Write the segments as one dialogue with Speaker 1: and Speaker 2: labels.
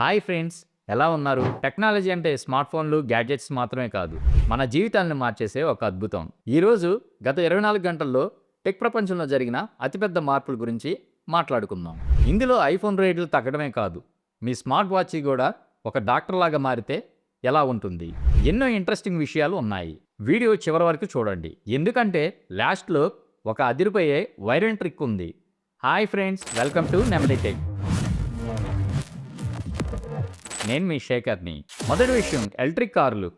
Speaker 1: Hi friends ఎలా ఉన్నారు? Technology అంటే స్మార్ట్ ఫోన్లు గ్యాడ్జెట్స్ మాత్రమే కాదు. మన జీవితాలను మార్చేసే ఒక అద్భుతం. ఈరోజు గత ఇరవై నాలుగు గంటల్లో టెక్ ప్రపంచంలో జరిగిన అతిపెద్ద మార్పుల గురించి మాట్లాడుకుందాం. ఇందులో ఐఫోన్ రేట్లు తగ్గడమే కాదు. మీ స్మార్ట్ వాచ్ కూడా ఒక డాక్టర్ లాగా మారితే ఎలా ఉంటుంది? ఎన్నో ఇంట్రెస్టింగ్ విషయాలు ఉన్నాయి. వీడియో చివరి వరకు చూడండి. ఎందుకంటే లాస్ట్లో ఒక అదిరిపోయే వైరల్ ట్రిక్ ఉంది. Hi friends welcome to Nemali tech. నేను మీ శేఖర్ని. మొదటి విషయం ఎలక్ట్రిక్ కార్లు.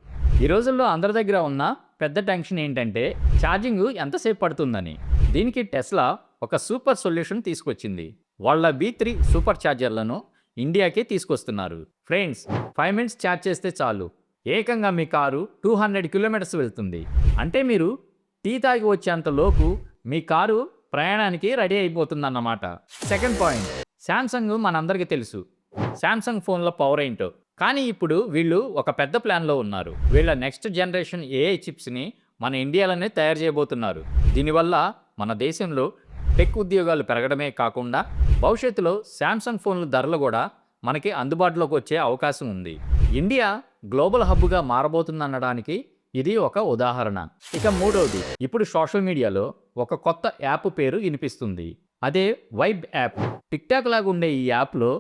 Speaker 1: ఈ రోజుల్లో అందరి దగ్గర ఉన్న పెద్ద టెన్షన్ ఏంటంటే ఛార్జింగ్ ఎంతసేపు పడుతుందని. దీనికి టెస్లా ఒక సూపర్ సొల్యూషన్ తీసుకొచ్చింది. వాళ్ళ బీ త్రీ సూపర్ ఛార్జర్లను ఇండియాకే తీసుకొస్తున్నారు. ఫ్రెండ్స్ ఫైవ్ మినిట్స్ ఛార్జ్ చేస్తే చాలు. ఏకంగా మీ కారు టూ హండ్రెడ్ కిలోమీటర్స్ వెళ్తుంది. అంటే మీరు టీ తాగి వచ్చేంత లోపు మీ కారు ప్రయాణానికి రెడీ అయిపోతుందన్నమాట. సెకండ్ పాయింట్ శాంసంగ్ మనందరికీ తెలుసు. శాంసంగ్ ఫోన్లో పవర్ ఏంటో. కానీ ఇప్పుడు వీళ్ళు ఒక పెద్ద ప్లాన్లో ఉన్నారు. వీళ్ళ నెక్స్ట్ జనరేషన్ ఏఐ చిప్స్ని మన ఇండియాలోనే తయారు చేయబోతున్నారు. దీనివల్ల మన దేశంలో టెక్ ఉద్యోగాలు పెరగడమే కాకుండా భవిష్యత్తులో శాంసంగ్ ఫోన్ల ధరలు కూడా మనకి అందుబాటులోకి వచ్చే అవకాశం ఉంది. ఇండియా గ్లోబల్ హబ్గా మారబోతుందనడానికి ఇది ఒక ఉదాహరణ. ఇక మూడవది ఇప్పుడు సోషల్ మీడియాలో ఒక కొత్త యాప్ పేరు వినిపిస్తుంది. అదే వైబ్ యాప్ టిక్టాక్ లాగా ఉండే ఈ యాప్లో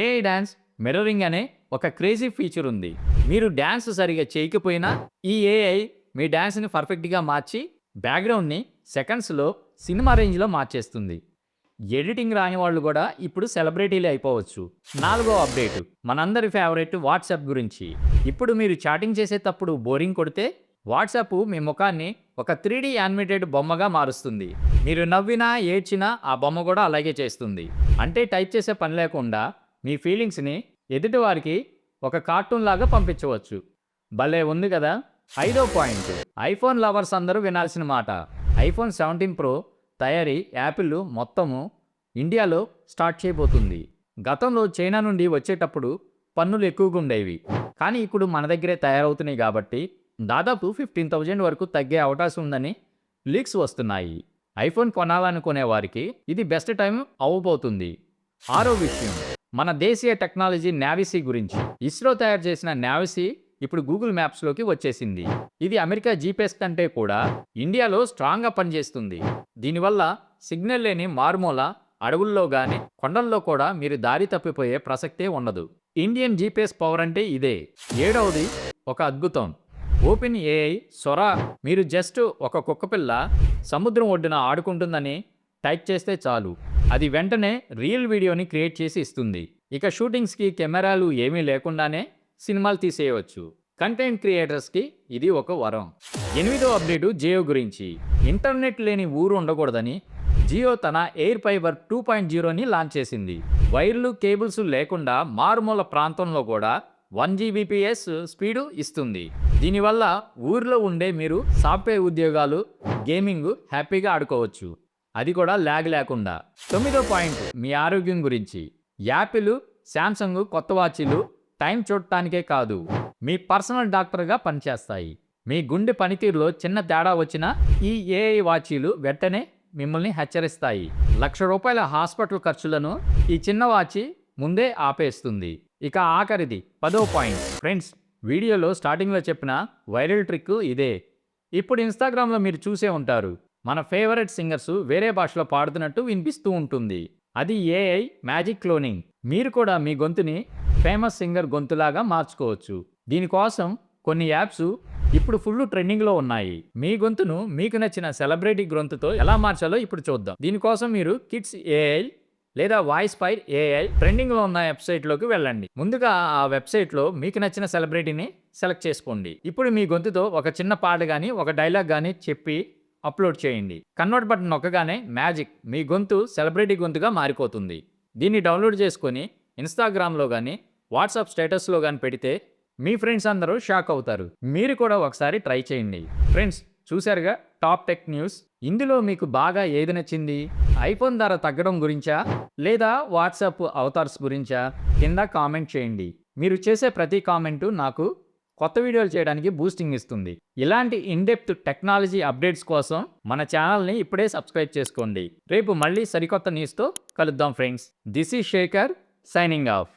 Speaker 1: ఏఐ డ్యాన్స్ మిర్రరింగ్ అనే ఒక క్రేజీ ఫీచర్ ఉంది. మీరు డ్యాన్స్ సరిగా చేయకపోయినా ఈ ఏఐ మీ డ్యాన్స్ని పర్ఫెక్ట్గా మార్చి బ్యాక్గ్రౌండ్ని సెకండ్స్లో సినిమా రేంజ్లో మార్చేస్తుంది. ఎడిటింగ్ రాని వాళ్ళు కూడా ఇప్పుడు సెలబ్రిటీలు అయిపోవచ్చు. నాలుగో అప్డేట్ మనందరి ఫేవరెట్ వాట్సాప్ గురించి. ఇప్పుడు మీరు చాటింగ్ చేసేటప్పుడు బోరింగ్ కొడితే వాట్సాప్ మీ ముఖాన్ని ఒక త్రీ డీ యానిమేటెడ్ బొమ్మగా మారుస్తుంది. మీరు నవ్వినా ఏడ్చినా ఆ బొమ్మ కూడా అలాగే చేస్తుంది. అంటే టైప్ చేసే పని లేకుండా మీ ఫీలింగ్స్ని ఎదుటివారికి ఒక కార్టూన్ లాగా పంపించవచ్చు. భలే ఉంది కదా? ఐదో పాయింట్. ఐఫోన్ లవర్స్ అందరూ వినాల్సిన మాట. ఐఫోన్ సెవెంటీన్ ప్రో తయారీ యాపిల్ మొత్తము ఇండియాలో స్టార్ట్ చేయబోతుంది. గతంలో చైనా నుండి వచ్చేటప్పుడు పన్నులు ఎక్కువగా ఉండేవి. కానీ ఇప్పుడు మన దగ్గరే తయారవుతున్నాయి కాబట్టి దాదాపు ఫిఫ్టీన్ థౌజండ్ వరకు తగ్గే అవకాశం ఉందని లీక్స్ వస్తున్నాయి. ఐఫోన్ కొనాలనుకునే వారికి ఇది బెస్ట్ టైం అవ్వబోతుంది. ఆరో విషయం. మన దేశీయ టెక్నాలజీ నావిసీ గురించి. ఇస్రో తయారు చేసిన నావిసీ ఇప్పుడు గూగుల్ మ్యాప్స్లోకి వచ్చేసింది. ఇది అమెరికా జీపీఎస్ కంటే కూడా ఇండియాలో స్ట్రాంగ్గా పనిచేస్తుంది. దీనివల్ల సిగ్నల్ లేని మారుమూల అడవుల్లో కానీ కొండల్లో కూడా మీరు దారి తప్పిపోయే ప్రసక్తే ఉండదు. ఇండియన్ జీపీఎస్ పవర్ అంటే ఇదే. ఏడవది ఒక అద్భుతం. ఓపెన్ ఏఐ సొరా మీరు జస్ట్ ఒక కుక్కపిల్ల సముద్రం ఒడ్డున ఆడుకుంటుందని టైప్ చేస్తే చాలు. అది వెంటనే రియల్ వీడియోని క్రియేట్ చేసి ఇస్తుంది. ఇక షూటింగ్స్కి కెమెరాలు ఏమీ లేకుండానే సినిమాలు తీసేయవచ్చు. కంటెంట్ క్రియేటర్స్కి ఇది ఒక వరం. ఎనిమిదో అప్డేటు జియో గురించి. ఇంటర్నెట్ లేని ఊరు ఉండకూడదని జియో తన ఎయిర్ ఫైబర్ టూ పాయింట్ జీరోని లాంచ్ చేసింది. వైర్లు కేబుల్స్ లేకుండా మారుమూల ప్రాంతంలో కూడా వన్ జీబీపీఎస్ స్పీడు ఇస్తుంది. దీనివల్ల ఊర్లో ఉండే మీరు సాఫ్ట్వేర్ ఉద్యోగాలు గేమింగ్ హ్యాపీగా ఆడుకోవచ్చు. అది కూడా ల్యాగ్ లేకుండా. తొమ్మిదో పాయింట్ మీ ఆరోగ్యం గురించి. యాపిల్ శాంసంగ్ కొత్త వాచీలు టైం చూడటానికే కాదు మీ పర్సనల్ డాక్టర్గా పనిచేస్తాయి. మీ గుండె పనితీరులో చిన్న తేడా వచ్చినా ఈ ఏఐ వాచీలు వెంటనే మిమ్మల్ని హెచ్చరిస్తాయి. లక్ష రూపాయల హాస్పిటల్ ఖర్చులను ఈ చిన్న వాచి ముందే ఆపేస్తుంది. ఇక ఆఖరిది పదో పాయింట్. ఫ్రెండ్స్ వీడియోలో స్టార్టింగ్లో చెప్పిన వైరల్ ట్రిక్ ఇదే. ఇప్పుడు ఇన్స్టాగ్రామ్లో మీరు చూసే ఉంటారు. మన ఫేవరెట్ సింగర్స్ వేరే భాషలో పాడుతున్నట్టు వినిపిస్తూ ఉంటుంది. అది ఏఐ మ్యాజిక్ క్లోనింగ్ మీరు కూడా మీ గొంతుని ఫేమస్ సింగర్ గొంతులాగా మార్చుకోవచ్చు. దీనికోసం కొన్ని యాప్స్ ఇప్పుడు ఫుల్ ట్రెండింగ్లో ఉన్నాయి. మీ గొంతును మీకు నచ్చిన సెలబ్రిటీ గొంతుతో ఎలా మార్చాలో ఇప్పుడు చూద్దాం. దీనికోసం మీరు కిడ్స్ ఏఐ లేదా వాయిస్ ఫైర్ ఏఐ ట్రెండింగ్లో ఉన్న వెబ్సైట్లోకి వెళ్ళండి. ముందుగా ఆ వెబ్సైట్లో మీకు నచ్చిన సెలబ్రిటీని సెలెక్ట్ చేసుకోండి. ఇప్పుడు మీ గొంతుతో ఒక చిన్న పాట కానీ ఒక డైలాగ్ కానీ చెప్పి అప్లోడ్ చేయండి. కన్వర్ట్ బటన్ నొక్కగానే మ్యాజిక్ మీ గొంతు సెలబ్రిటీ గొంతుగా మారిపోతుంది. దీన్ని డౌన్లోడ్ చేసుకొని ఇన్స్టాగ్రామ్లో కానీ వాట్సాప్ స్టేటస్లో కానీ పెడితే మీ ఫ్రెండ్స్ అందరూ షాక్ అవుతారు. మీరు కూడా ఒకసారి ట్రై చేయండి. ఫ్రెండ్స్ చూశారుగా టాప్ టెక్ న్యూస్? ఇందులో మీకు బాగా ఏది నచ్చింది? ఐఫోన్ ధర తగ్గడం గురించా? లేదా వాట్సాప్ అవతార్స్ గురించా? కింద కామెంట్ చేయండి. మీరు చేసే ప్రతి కామెంటు నాకు కొత్త వీడియోలు చేయడానికి బూస్టింగ్ ఇస్తుంది. ఇలాంటి ఇన్డెప్త్ టెక్నాలజీ అప్డేట్స్ కోసం మన ఛానల్ని ఇప్పుడే సబ్స్క్రైబ్ చేసుకోండి. రేపు మళ్ళీ సరికొత్త న్యూస్తో కలుద్దాం friends this is Shekhar signing off